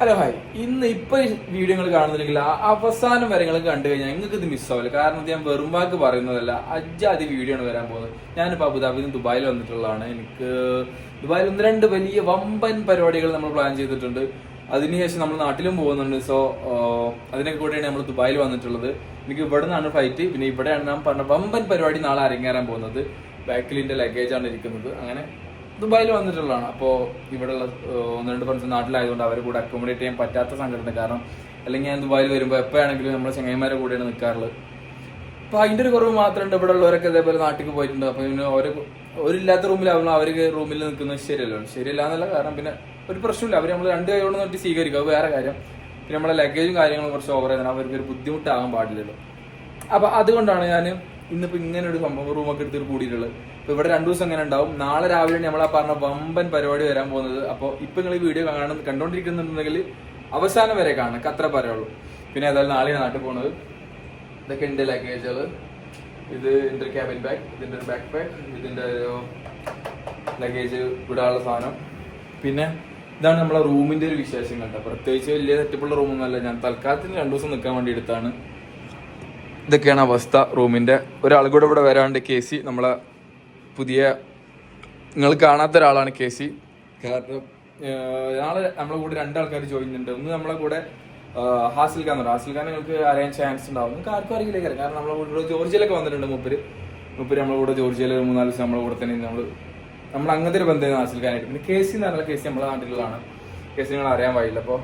Hello hi ഇന്ന് ഇപ്പൊ video നിങ്ങൾ കാണുന്നില്ലെങ്കിൽ അവസാനം വരെ നിങ്ങൾ കണ്ടു കഴിഞ്ഞാൽ നിങ്ങൾക്ക് ഇത് മിസ്സാവില്ല കാരണം ഞാൻ വെറും വാക്ക് പറയുന്നതല്ല. അജ്ജാതി വീഡിയോ ആണ് വരാൻ പോകുന്നത്. ഞാനിപ്പോൾ അബുദാബിയിൽ ദുബായിൽ വന്നിട്ടുള്ളതാണ്. എനിക്ക് ദുബായിൽ ഒന്ന് രണ്ട് വലിയ വമ്പൻ പരിപാടികൾ നമ്മൾ പ്ലാൻ ചെയ്തിട്ടുണ്ട്. അതിനുശേഷം നമ്മൾ നാട്ടിലും പോകുന്നുണ്ട്. സോ അതിനൊക്കെ കൂടെയാണ് നമ്മൾ ദുബായിൽ വന്നിട്ടുള്ളത്. എനിക്ക് ഇവിടെ നിന്നാണ് ഫ്ലൈറ്റ് പിന്നെ ഇവിടെയാണ് ഞാൻ പറഞ്ഞ വമ്പൻ പരിപാടി നാളെ അരങ്ങേറാൻ പോകുന്നത്. ബാക്കിൽ എന്റെ ലഗേജ് ആണ് ഇരിക്കുന്നത്. അങ്ങനെ ദുബായിൽ വന്നിട്ടുള്ളതാണ്. അപ്പോൾ ഇവിടെയുള്ള ഒന്ന് രണ്ട് ഫ്രണ്ട്സ് നാട്ടിലായതുകൊണ്ട് അവരെ കൂടെ അക്കോമഡേറ്റ് ചെയ്യാൻ പറ്റാത്ത സംഘടന കാരണം അല്ലെങ്കിൽ ഞാൻ ദുബായിൽ വരുമ്പോൾ എപ്പോഴാണെങ്കിലും നമ്മുടെ ചങ്ങായിമാരെ കൂടെയാണ് നിൽക്കാറുള്ളത് അപ്പോൾ അതിന്റെ ഒരു കുറവ് മാത്രമുണ്ട്. ഇവിടെ ഉള്ളവരൊക്കെ ഇതേപോലെ നാട്ടിൽ പോയിട്ടുണ്ട്. അപ്പോൾ പിന്നെ ഒരു ഒരില്ലാത്ത റൂമിലാവുമ്പോൾ അവർക്ക് റൂമിൽ നിൽക്കുന്നത് ശരിയല്ലോ. ശരിയല്ല എന്നല്ല കാരണം പിന്നെ ഒരു പ്രശ്നമില്ല. അവർ നമ്മൾ രണ്ട് കൈ കൊണ്ട് നോക്കി സ്വീകരിക്കും. അത് വേറെ കാര്യം. പിന്നെ നമ്മളെ ലഗേജും കാര്യങ്ങളും കുറച്ച് ഓവർ ചെയ്താൽ അവർക്ക് ഒരു ബുദ്ധിമുട്ടാകാൻ പാടില്ലല്ലോ. അപ്പോൾ അതുകൊണ്ടാണ് ഞാൻ ഇന്നിപ്പോൾ ഇങ്ങനെ ഒരു സംഭവം റൂമൊക്കെ എടുത്തിട്ട് കൂടിയിട്ടുള്ളത്. അപ്പൊ ഇവിടെ രണ്ടു ദിവസം എങ്ങനെ ഉണ്ടാവും. നാളെ രാവിലെ നമ്മൾ ആ പറഞ്ഞ വമ്പൻ പരിപാടി വരാൻ പോകുന്നത്. അപ്പോൾ ഇപ്പൊ നിങ്ങൾ ഈ വീഡിയോ കാണുന്ന കണ്ടോണ്ടിരിക്കുന്നുണ്ടെങ്കിൽ അവസാനം വരെ കാണാം അത്ര പറയുള്ളൂ. പിന്നെ ഏതായാലും നാളെ നാട്ടിൽ പോണത് ഇതൊക്കെ എന്റെ ലഗേജുകൾ ഇത് എന്റെ ഒരു ക്യാബിൻ ബാഗ് ഇതിന്റെ ഒരു ബാക്ക് പാക്ക് ഇതിന്റെ ഒരു ലഗേജ് വിടാനുള്ള സാധനം. പിന്നെ ഇതാണ് നമ്മളെ റൂമിന്റെ ഒരു വിശേഷം കേട്ടോ. പ്രത്യേകിച്ച് വലിയ സെറ്റപ്പുള്ള റൂമൊന്നുമല്ല. ഞാൻ തൽക്കാലത്തിന് രണ്ടു ദിവസം നിൽക്കാൻ വേണ്ടി എടുത്താണ്. ഇതൊക്കെയാണ് അവസ്ഥ റൂമിന്റെ. ഒരാൾ കൂടെ ഇവിടെ വരാണ്ട് കെ സി നമ്മളെ പുതിയ നിങ്ങൾ കാണാത്ത ഒരാളാണ് കെ സി കാരണം നാളെ നമ്മളെ കൂടെ രണ്ടാൾക്കാർ ജോയിൻ ഉണ്ട് ഒന്ന് നമ്മളെ കൂടെ ഹാസിൽ ഖാൻ ഹാസിൽ ഖാൻ നിങ്ങൾക്ക് അറിയാൻ ചാൻസ് ഉണ്ടാവും. നിങ്ങൾക്ക് ആർക്കും അറിയില്ല കാരണം നമ്മളെ കൂടെ ജോർജിയയിലൊക്കെ വന്നിട്ടുണ്ട് മൂപ്പര്. മൂപ്പര് നമ്മളെ കൂടെ ജോർജിയയിൽ ഒരു മൂന്നാൽ ദിവസം നമ്മളെ കൂടെ തന്നെ നമ്മൾ നമ്മൾ അങ്ങനത്തെ ഒരു ബന്ധം ഹാസിൽ ഖാനായിട്ട്. പിന്നെ കെ സി എന്ന് പറഞ്ഞ കെ സി നമ്മളെ നാട്ടിലുള്ളതാണ്. കെ സി നിങ്ങൾ അറിയാൻ പാടില്ല അപ്പോൾ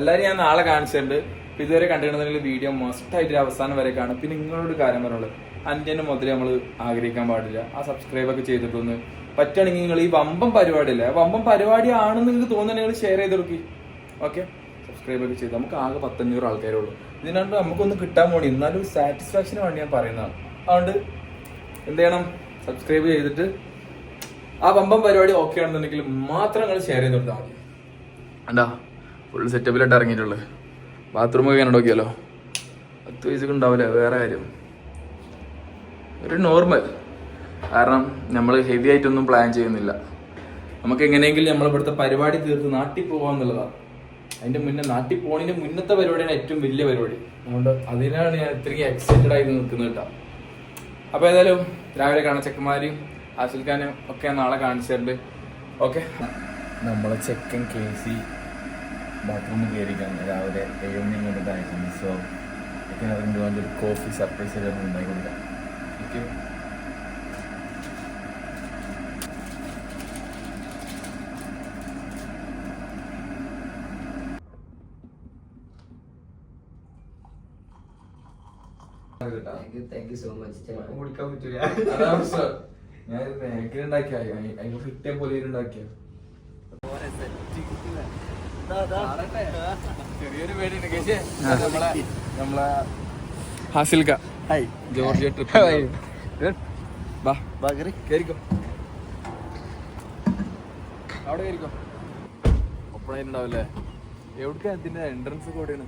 എല്ലാവരും ഞാൻ നാളെ കാണിച്ചിട്ടുണ്ട് അപ്പൊ ഇതുവരെ കണ്ടിട്ടുണ്ടെങ്കിൽ വീഡിയോ മസ്റ്റ് ആയിട്ട് അവസാനം വരെ കാണും. പിന്നെ നിങ്ങളോട് കാര്യം പറയുള്ളത് അഞ്ചിന്റെ മുതലേ നമ്മൾ ആഗ്രഹിക്കാൻ പാടില്ല. ആ സബ്സ്ക്രൈബ് ഒക്കെ ചെയ്തിട്ടൊന്ന് പറ്റുകയാണെങ്കിൽ നിങ്ങൾ ഈ വമ്പം പരിപാടിയില്ല വമ്പം പരിപാടി ആണെന്ന് നിങ്ങൾക്ക് തോന്നുന്നുണ്ടെങ്കിൽ ഷെയർ ചെയ്ത് കൊടുക്കി. ഓക്കെ സബ്സ്ക്രൈബ് ഒക്കെ ചെയ്ത് നമുക്ക് ആകെ പത്തഞ്ഞൂറ് ആൾക്കാരേ ഉള്ളൂ. ഇതിനാണ്ട് നമുക്കൊന്ന് കിട്ടാൻ പോണി. എന്നാലും സാറ്റിസ്ഫാക്ഷന് വേണ്ടി ഞാൻ പറയുന്നതാണ്. അതുകൊണ്ട് എന്ത് ചെയ്യണം? സബ്സ്ക്രൈബ് ചെയ്തിട്ട് ആ വമ്പം പരിപാടി ഓക്കെ ആണെന്നുണ്ടെങ്കിൽ മാത്രം നിങ്ങൾ ഷെയർ ചെയ്ത് കൊടുത്താൽ മതി. എന്താ ഫുൾ സെറ്റപ്പിലായിട്ട് ഇറങ്ങിയിട്ടുള്ളത്. ബാത്റൂം ഒക്കെ ഞാൻ നോക്കിയാലോ പത്ത് വയസ്സൊക്കെ ഉണ്ടാവില്ല വേറെ കാര്യം. ഒരു നോർമൽ കാരണം നമ്മൾ ഹെവി ആയിട്ടൊന്നും പ്ലാൻ ചെയ്യുന്നില്ല. നമുക്ക് എങ്ങനെയെങ്കിലും നമ്മളിവിടുത്തെ പരിപാടി തീർത്ത് നാട്ടിൽ പോകാന്നുള്ളതാണ് അതിന്റെ മുന്നേ നാട്ടിൽ പോണതിന്റെ മുന്നത്തെ പരിപാടിയാണ് ഏറ്റവും വലിയ പരിപാടി. അതുകൊണ്ട് അതിനാണ് ഞാൻ ഇത്രയും എക്സൈറ്റഡ് ആയി നിൽക്കുന്നത് കേട്ടോ. അപ്പൊ ഏതായാലും രാവിലെ കാണാൻ ചെക്കന്മാരെയും ആസിൽഖാനും ഒക്കെ നാളെ കാണിച്ചിട്ടുണ്ട് ഓക്കെ നമ്മളെ ചെക്കൻ കെ സി ബാത്റൂമിൽ കയറിക്കാൻ രാവിലെ ഏഴ് മണി കൊണ്ടിട്ട് അയക്കുന്നത് സോ ഒക്കെ ഇറങ്ങി വേണ്ട ഒരു കോഫി സർപ്രൈസ് എല്ലാം ഉണ്ടാക്കി കൊടുക്കാം. പറ്റൂല. ഞാൻ കിട്ടിയ പോലെ ഉണ്ടാക്കിയ? ചെറിയൊരു പേടിയുണ്ട് കേശേ. നമ്മളെ നമ്മളെ ഹാസിൽക്ക. ഹായ്. ജോർജിയ ട്രിപ്പ് വാ. കേറിക്കോ. അവിടെ കേറിക്കോ. ഒപ്പണായിട്ടുണ്ടാവില്ലേ എവിടേക്കാ ഇതിന്റെ എൻട്രൻസ് കൂടെയാണ്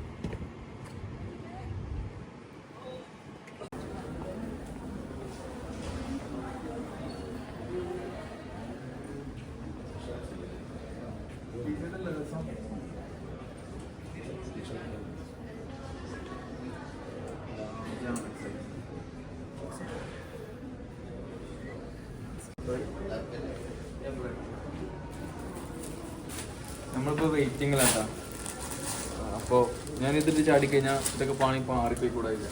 നമ്മളിപ്പോ വെയിറ്റിംഗിലാട്ടാ അപ്പോ ഞാൻ ഇതിട്ട് ചാടിക്കഴിഞ്ഞാൽ ഇതൊക്കെ പാണി മാറിപ്പോയി കൂടായില്ല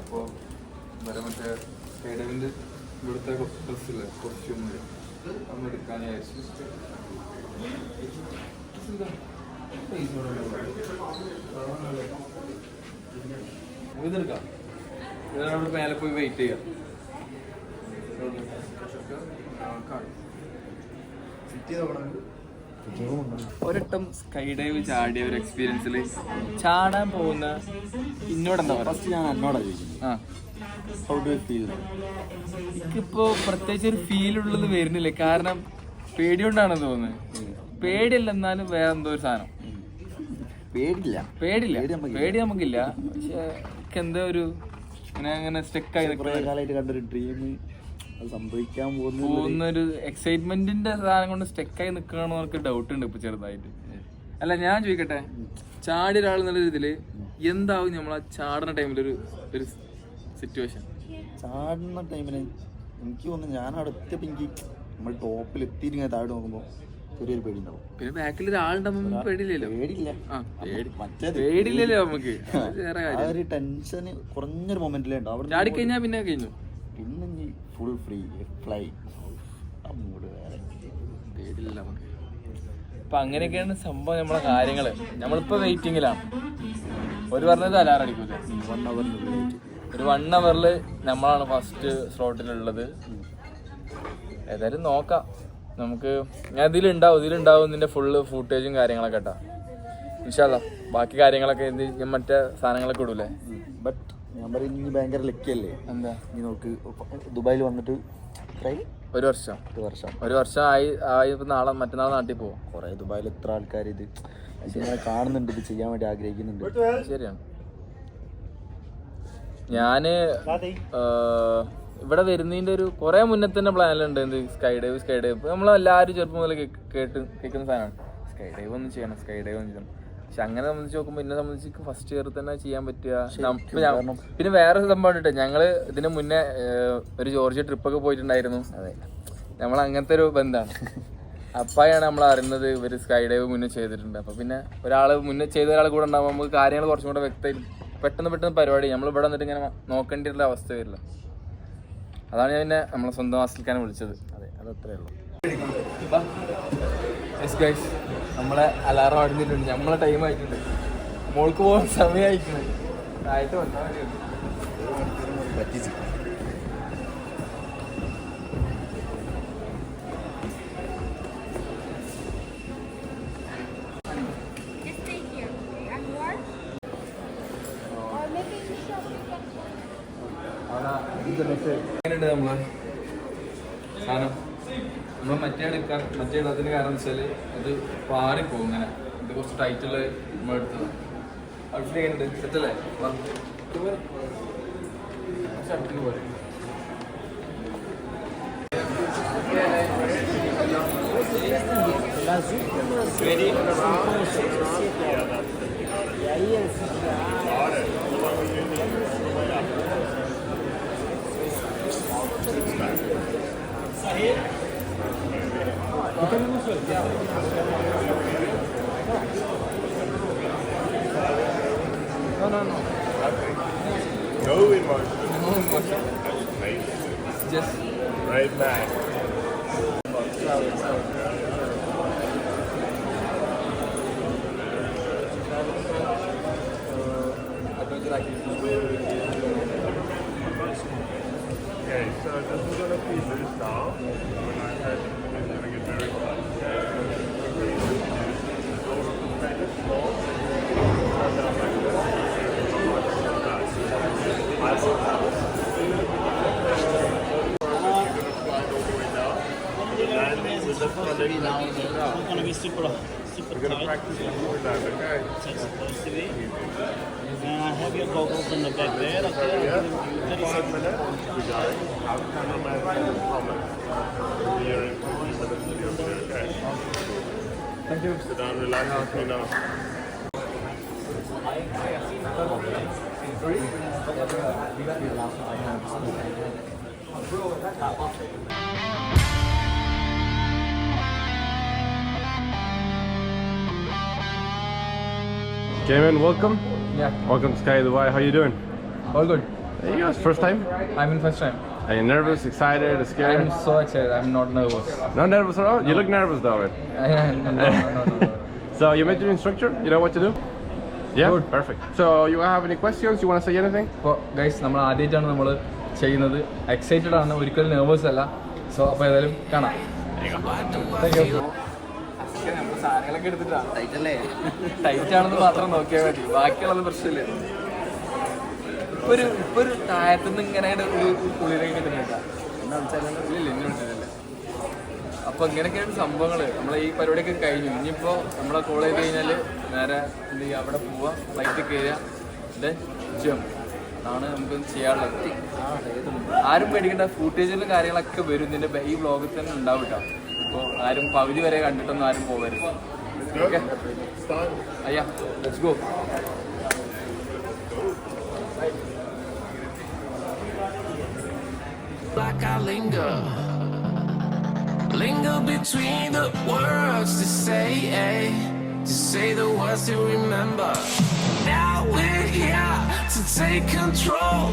അപ്പോ വരെ മറ്റേ കേടവിന്റെ ഇവിടുത്തെ ഡ്രസ്സില്ലേ കോസ്റ്റ്യൂമിൽ അന്ന് എടുക്കാൻ വിചാരിച്ചു. ഇതെടുക്കാം മേലെ പോയി വെയിറ്റ് ചെയ്യാം. ഒരട്ടം സ്കൈ ഡൈവ് ചാടിയ ഒരു എക്സ്പീരിയൻസിൽ ചാടാൻ പോകുന്ന ഇന്നോട് എന്താ പറയുക? ഫസ്റ്റ് ഞാൻ എന്നോടാ ചോദിക്കുന്നത് ആ. ഹൗ ഡു ഫീൽ എനിക്കിപ്പോ പ്രത്യേകിച്ച് ഒരു ഫീൽ ഉള്ളത് വരുന്നില്ല. കാരണം പേടി കൊണ്ടാണെന്ന് തോന്നുന്നത് പേടിയല്ല എന്നാലും വേറെ എന്തോ ഒരു സാധനം. പേടില്ല. പേടില്ല. പേടി നമുക്കില്ല. പക്ഷെ എനിക്ക് എന്തോ ഒരു ഇങ്ങനെ അങ്ങനെ സ്റ്റെക്കായി കണ്ടൊരു ഡ്രീം സംഭവിക്കാൻ പോകുന്ന ഒരു എക്സൈറ്റ്മെന്റിന്റെ സാധനം കൊണ്ട് സ്റ്റെക്കായി നിൽക്കണമെന്ന് എനിക്ക് ഡൗട്ട് ഉണ്ട് ഇപ്പൊ ചെറുതായിട്ട്. അല്ല ഞാൻ ചോദിക്കട്ടെ? ചാടി ഒരാൾ എന്നുള്ള ഇതിൽ എന്താവും നമ്മൾ ആ ചാടുന്ന ടൈമിൽ ഒരു ഒരു സിറ്റുവേഷൻ ചാടുന്ന ടൈമിൽ എനിക്ക് തോന്നുന്നു ഞാൻ അവിടെ എത്തിയപ്പോൾ എനിക്ക് നമ്മൾ ടോപ്പിൽ എത്തിയിട്ട് ഇങ്ങനെ താഴെ നോക്കുമ്പോൾ ചെറിയൊരു പേടി ഉണ്ടാവും പിന്നെ ബാക്കിൽ ഒരാളുണ്ടാവുമ്പോ പേടിയില്ലല്ലോ. പേടില്ല ആ പേടി മറ്റേത് പേടിയില്ലല്ലോ നമുക്ക്. ആ ഒരു ടെൻഷന് കുറഞ്ഞൊരു മൊമെന്റിലേ ഉണ്ടാവും. ചാടി കഴിഞ്ഞാൽ പിന്നെ കഴിഞ്ഞു. ഫുൾ ഫ്രീ ഫ്ലൈ മൂഡ് വേറെ അപ്പൊ അങ്ങനെയൊക്കെയാണ് സംഭവം നമ്മളെ കാര്യങ്ങൾ. നമ്മളിപ്പോ വെയിറ്റിങ്ങിലാണ് ഒരു പറഞ്ഞത് അലാറം അടിക്കൂല? വൺ അവറിൽ ഒരു വൺ അവറിൽ നമ്മളാണ് ഫസ്റ്റ് സ്ലോട്ടിലുള്ളത് ഏതായാലും നോക്കാം. നമുക്ക് ഞാൻ ഇതിലുണ്ടാവും ഇതിലുണ്ടാവും ഇതിന്റെ ഫുള്ള് ഫുട്ടേജും കാര്യങ്ങളൊക്കെ കേട്ടാ. ഇൻഷാല്ല ബാക്കി കാര്യങ്ങളൊക്കെ ഞാൻ മറ്റേ സാധനങ്ങളൊക്കെ ഇടൂലേ? ബട്ട് ഞാൻ പറയും നീ ഭയങ്കര ലക്കിയല്ലേ? എന്താ? നീ നോക്ക് ദുബായിൽ വന്നിട്ട് ഒരു വർഷം. ഒരു വർഷം. ഒരു വർഷം ആയി ആയി ഇപ്പൊ നാളെ മറ്റന്നാൾ നാട്ടിൽ പോകും കുറെ ദുബായിൽ എത്ര ആൾക്കാർ ഇത് ഇങ്ങനെ കാണുന്നുണ്ട് ഇത് ചെയ്യാൻ വേണ്ടി ആഗ്രഹിക്കുന്നുണ്ട്. ശരിയാണ് ഞാൻ ഇവിടെ വരുന്നതിന്റെ ഒരു കുറെ മുന്നേ തന്നെ പ്ലാനിലുണ്ട് എന്ത് സ്കൈ ഡൈവ് സ്കൈ ഡൈവ് നമ്മളെല്ലാവരും ചെറുപ്പം മുതൽ കേട്ട് കേൾക്കുന്ന സാധനമാണ്. സ്കൈ ഡൈവ് ഒന്ന് ചെയ്യണം സ്കൈ ഡൈവ് ഒന്ന് ചെയ്യണം പക്ഷെ അങ്ങനെ സംബന്ധിച്ച് നോക്കുമ്പോൾ എന്നെ സംബന്ധിച്ച് ഫസ്റ്റ് ഇയർ തന്നെ ചെയ്യാൻ പറ്റുക. പിന്നെ വേറെ സംഭവം കേട്ടോ ഞങ്ങൾ ഇതിന് മുന്നേ ഒരു ജോർജിയ ട്രിപ്പൊക്കെ പോയിട്ടുണ്ടായിരുന്നു. അതെ. നമ്മൾ അങ്ങനത്തെ ഒരു ബന്ധാണ്. അപ്പായാണ് നമ്മൾ അറിയുന്നത് ഇവർ സ്കൈ ഡൈവ് മുന്നേ ചെയ്തിട്ടുണ്ട്. അപ്പൊ പിന്നെ ഒരാൾ മുന്നേ ചെയ്ത ഒരാൾ കൂടെ ഉണ്ടാകുമ്പോൾ നമുക്ക് കാര്യങ്ങൾ കുറച്ചും കൂടെ വ്യക്തമായി പെട്ടെന്ന് പെട്ടെന്ന് പരിപാടി. നമ്മൾ ഇവിടെ വന്നിട്ട് ഇങ്ങനെ നോക്കേണ്ടിയുള്ള അവസ്ഥ വരില്ല. അതാണ് ഞാൻ പിന്നെ നമ്മളെ സ്വന്തം ആസ്വദിക്കാൻ വിളിച്ചത്. അതെ അതത്രേ ഉള്ളൂ. നമ്മളെ അലാറം അടിഞ്ഞിട്ടുണ്ട് നമ്മളെ ടൈം ആയിട്ടുണ്ട്. മോൾക്ക് പോകാൻ സമയമായിട്ടുണ്ട് ആയിട്ട് വന്നാൽ മതി. പറ്റിച്ച് എങ്ങനെയുണ്ട് നമ്മൾ? സാധനം? നമ്മൾ മറ്റേ എടുക്കാൻ മറ്റേ ഇടത്തിന് കാരണം വെച്ചാൽ അത് പാറിപ്പോകും ഇങ്ങനെ. ഇത് കുറച്ച് ടൈറ്റിൽ നമ്മൾ എടുത്തത് ഔട്ട്ഫിറ്റ് എങ്ങനെയുണ്ട്? സെറ്റല്ലേ. കുറച്ച് No, no, no. No emotion. No emotion. That's amazing. Just right back. Okay, so this is gonna be loose now. When gonna get very close. already now going to be super, super We're going to practice okay? That's supposed to be. And I have your goggles in the back there, okay? Yeah. Five minutes. We got it. Our cameraman will come in. In five minutes. Okay. Thank you. Sit down, relax. You know. Three. Bro, that's Jamin, welcome. Yeah, Welcome to Sky Dubai. How you doing? all good. There you go. First time. I'm in first time. Are you nervous, excited, scared? I'm so excited. I'm not nervous. Not nervous at all. No. You look nervous though. right? no, no, no, no. So you met your instructor. You know what to do. Yeah. Good. Perfect. So you have any questions? You want to say anything? Well, guys, നമ്മൾ ആദ്യമായിട്ടാണ് നമ്മൾ ചെയ്യുന്നത് excited ആണ് ഒരിക്കലും nervous അല്ല so അപ്പോൾ ഏതായാലും കാണാം താങ്ക് യു സാധനങ്ങളൊക്കെ എടുത്തിട്ടാ. ടൈറ്റ് ആണെന്ന് മാത്രം നോക്കിയാൽ മതി. ബാക്കിയുള്ളത് പ്രശ്നമില്ല. ഇപ്പൊ ഒരു ഇപ്പൊ ഒരു താഴത്തുനിന്ന് ഇങ്ങനെ ഒരു കുളിരൊക്കെ ഇല്ല ഇല്ല വിളിച്ചിട്ടില്ല അപ്പൊ ഇങ്ങനെയൊക്കെയാണ് സംഭവങ്ങൾ. നമ്മളെ ഈ പരിപാടിയൊക്കെ കഴിഞ്ഞു. ഇനിയിപ്പോ നമ്മളെ കോളേജ് കഴിഞ്ഞാൽ നേരെ എന്ത് ചെയ്യുക അവിടെ പോവാ ഫ്ലൈറ്റ് കയറുക ദെൻ ജം. ആണ് നമുക്ക് ചെയ്യാനുള്ളത്. ആരും പേടിക്കേണ്ട. ഫുട്ടേജിലും കാര്യങ്ങളൊക്കെ വരും. ഇതിന്റെ ഈ വ്ളോഗിൽ തന്നെ ഉണ്ടാവും കേട്ടോ. ഇപ്പോൾ ആരും പകുതി വരെ കണ്ടിട്ടൊന്നും ആരും പോകരുത് ഓക്കെ അയ്യാ let's Uh, go. like I linger. Linger between the words to say, eh? To say the words to remember. Now we're here to take control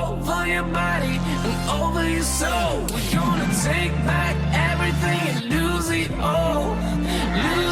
over your body and over your soul. We're gonna take back everything and lose it all. Lose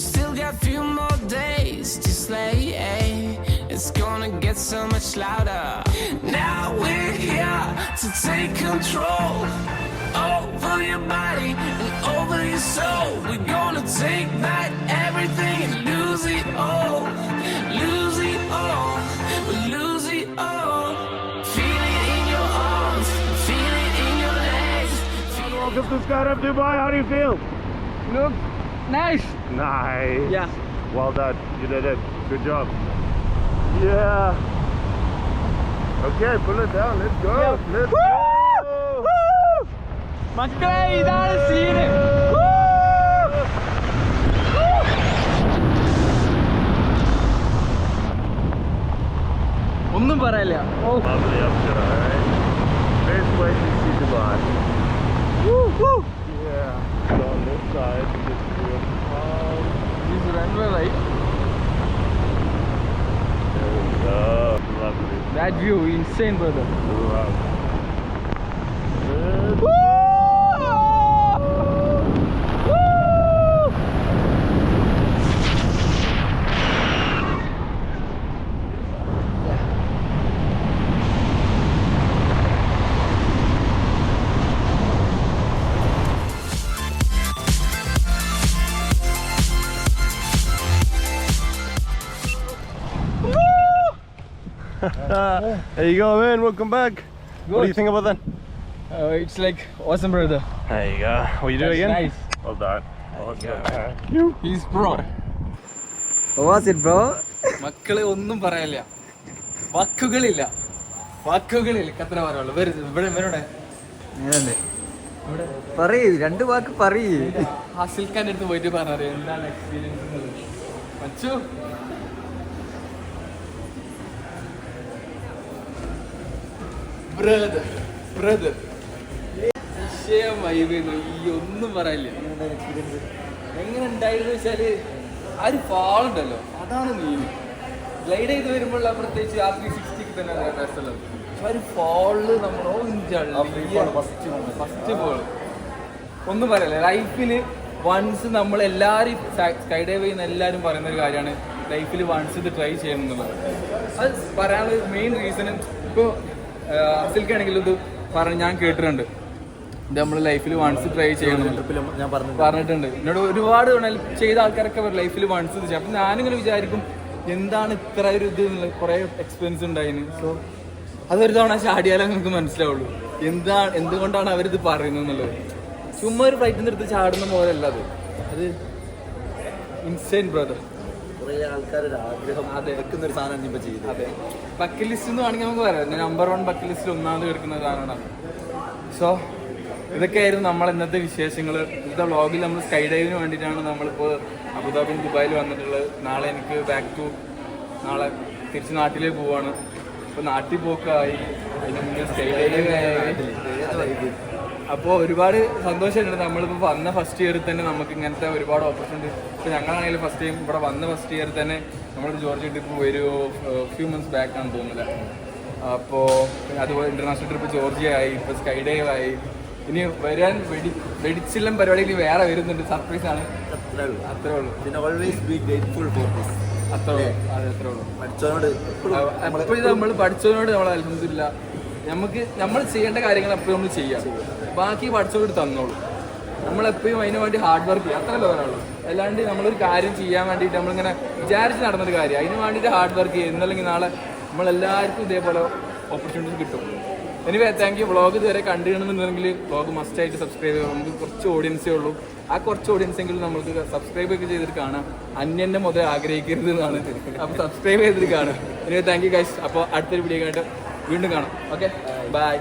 still got a few more days to slay. Eh? It's gonna get so much louder. Now we're here to take control over your body and over your soul. We're gonna take back everything and lose it all. Lose it all. We lose it all. Feel it in your arms. Feel it in your legs. Welcome to Skydive Dubai. How do you feel? Look, nice. Nice. Yeah. Well done. You did it. Good job. Yeah. Okay, pull it down. Let's go. Let's go. മക്കളെ ഇതാണ് scene ഒന്നും പറയല്ല ഓ Lovely up there, alright? Best way to That view insane brother Wow. There you go, man. Welcome back. Good. What do you think about that? uh, it's like awesome brother There you go. Will you do it again? nice Well done. He's he's pro Was it, bro? മക്കളെ ഒന്നും പറയാനില്ല വാക്കുകളില്ല വാക്കുകളില്ല കത്ര പറയാനുള്ളൂ വെറുതെ ഇവിടെ ഇവരുടെ പറയൂ രണ്ട് വാക്ക് പറയൂ ഹാസിൽ ഖാന്റെ അടുത്ത് പോയിട്ട് പറഞ്ഞത് എന്താണ് എക്സ്പീരിയൻസ് മച്ചു ബ്രദർ ബ്രദർ വൈബിന്നു ഈ ഒന്നും പറയില്ല. എങ്ങനെ ഉണ്ടായിരുന്നു വെച്ചാൽ ആ ഒരു ഫാളുണ്ടല്ലോ അതാണ് മെയിൻ ഗ്ലൈഡ് ചെയ്ത് വരുമ്പോൾ പ്രത്യേകിച്ച് ആ ത്രീ സിക്സ്റ്റിക്ക് തന്നെ രസമുള്ളത്. പക്ഷെ ആ ഒരു ഫാളിൽ നമ്മളോ ഫസ്റ്റ് ബോൾ ഒന്നും പറയല്ല. ലൈഫിൽ വൺസ് നമ്മൾ എല്ലാവരും സ്കൈ ഡൈവ് ചെയ്യുന്ന എല്ലാവരും പറയുന്ന ഒരു കാര്യമാണ് ലൈഫിൽ വൺസ് ഇത് ട്രൈ ചെയ്യണം എന്നുള്ളത്. അത് പറയാനുള്ള മെയിൻ റീസൺ ഇപ്പോൾ അസിൽക്കാണെങ്കിലും ഇത് പറഞ്ഞ് ഞാൻ കേട്ടിട്ടുണ്ട്. ഇത് നമ്മൾ ലൈഫിൽ വൺസ് ട്രൈ ചെയ്യണം. ഞാൻ പറഞ്ഞു പറഞ്ഞിട്ടുണ്ട്. എന്നോട് ഒരുപാട് ചെയ്ത ആൾക്കാരൊക്കെ ലൈഫിൽ വൺസ് ഇത് ചെയ്യും. അപ്പം ഞാനിങ്ങനെ വിചാരിക്കും എന്താണ് ഇത്ര ഒരു ഇത് കുറേ എക്സ്പീരിയൻസ് ഉണ്ടായിന്? സോ അതൊരു തവണ ചാടിയാലേ നിങ്ങൾക്ക് മനസ്സിലാവുള്ളൂ. എന്താണ് എന്തുകൊണ്ടാണ് അവരിത് പറയുന്നത് എന്നുള്ളത്. ചുമ്മാ ഒരു ഫ്ലൈറ്റിൽ എടുത്ത് ചാടുന്ന പോലെയല്ല അത്. അത് ഇൻസൈൻ ബ്രദർ കുറേ ആൾക്കാരുടെ ആഗ്രഹം. വെക്കുന്ന ഒരു സാധനം ഇപ്പൊ ചെയ്തു അതെ. ബക്കറ്റ് ലിസ്റ്റ് എന്ന് വേണമെങ്കിൽ നമുക്ക് പറയാം. നമ്പർ വൺ ബക്കറ്റ് ലിസ്റ്റിൽ ഒന്നാമത് കിടക്കുന്ന സാധനമാണ്. സോ ഇതൊക്കെയായിരുന്നു നമ്മൾ ഇന്നത്തെ വിശേഷങ്ങൾ. ഇന്നത്തെ വ്ളോഗിൽ നമ്മൾ സ്കൈ ഡൈവിന് വേണ്ടിയിട്ടാണ് നമ്മളിപ്പോൾ അബുദാബിയിൽ ദുബായിൽ വന്നിട്ടുള്ളത്. നാളെ എനിക്ക് ബാക്ക് ടു നാളെ തിരിച്ച് നാട്ടിലേക്ക് പോവാണ്. അപ്പോൾ നാട്ടിൽ പോക്കായി. സ്കൈ മുന്നേ സ്റ്റേഡിയം അപ്പോൾ ഒരുപാട് സന്തോഷമുണ്ട്. നമ്മളിപ്പോൾ വന്ന ഫസ്റ്റ് ഇയറിൽ തന്നെ നമുക്ക് ഇങ്ങനത്തെ ഒരുപാട് ഓപ്പർച്യൂണിറ്റി ഇപ്പോൾ ഞങ്ങളാണെങ്കിലും ഫസ്റ്റ് ടൈം ഇവിടെ വന്ന ഫസ്റ്റ് ഇയറിൽ തന്നെ നമ്മൾ ജോർജ് ട്രിപ്പ് ഒരു ഫ്യൂ മന്ത്സ് ബാക്ക് ആണ് തോന്നുന്നില്ല അപ്പോൾ അതുപോലെ ഇന്റർനാഷണൽ ട്രിപ്പ് ജോർജിയ ആയി ഇപ്പോൾ സ്കൈ ഡൈവ് ആയി. ഇനി വരാൻ വെടി വെടിച്ചില്ലം പരിപാടിയിൽ വേറെ വരുന്നുണ്ട്. സർപ്രൈസ് ആണ്. അത്രേ ഉള്ളൂ. അത്രേ ഉള്ളൂ. പിന്നെ always be grateful for this അത്രേ ഉള്ളൂ. അതെ അത്രേ ഉള്ളൂ. പഠിച്ചവനോട് എപ്പോഴും നമ്മൾ പഠിച്ചതിനോട് നമ്മൾ അലഹമില്ല നമുക്ക് നമ്മൾ ചെയ്യേണ്ട കാര്യങ്ങൾ എപ്പോഴും നമ്മൾ ചെയ്യാം ബാക്കി പഠിച്ചോട് തന്നോളൂ. നമ്മൾ എപ്പോഴും അതിന് വേണ്ടി ഹാർഡ് വർക്ക് ചെയ്യുക. അത്രയല്ലേ പറയുള്ളൂ അല്ലാണ്ട് നമ്മളൊരു കാര്യം ചെയ്യാൻ വേണ്ടിയിട്ട് നമ്മളിങ്ങനെ വിചാരിച്ച് നടന്നൊരു കാര്യം. അതിന് വേണ്ടിയിട്ട് ഹാർഡ് വർക്ക് ചെയ്യുക. എന്നല്ലെങ്കിൽ നാളെ നമ്മളെല്ലാവർക്കും ഇതേപോലെ ഓപ്പർച്യൂണിറ്റി കിട്ടും. എനിവേ താങ്ക് യു വ്ളോഗ് ഇതുവരെ കണ്ടിരുന്നുണ്ടെങ്കിൽ വ്ളോഗ് മസ്റ്റ് ആയിട്ട് സബ്സ്ക്രൈബ് ചെയ്യാം നമുക്ക് കുറച്ച് ഓഡിയൻസേ ഉള്ളൂ. ആ കുറച്ച് ഓഡിയൻസ് എങ്കിലും നമുക്ക് സബ്സ്ക്രൈബ് ഒക്കെ ചെയ്തിട്ട് കാണാം. അന്യന്റെ മുതൽ ആഗ്രഹിക്കരുത് എന്നാണ്. അപ്പോൾ സബ്സ്ക്രൈബ് ചെയ്തിട്ട് കാണാം. എനിവേ താങ്ക് യു ഗൈസ് അപ്പോൾ അടുത്തൊരു വീഡിയോ കണ്ടിട്ട് വീണ്ടും കാണാം. Okay bye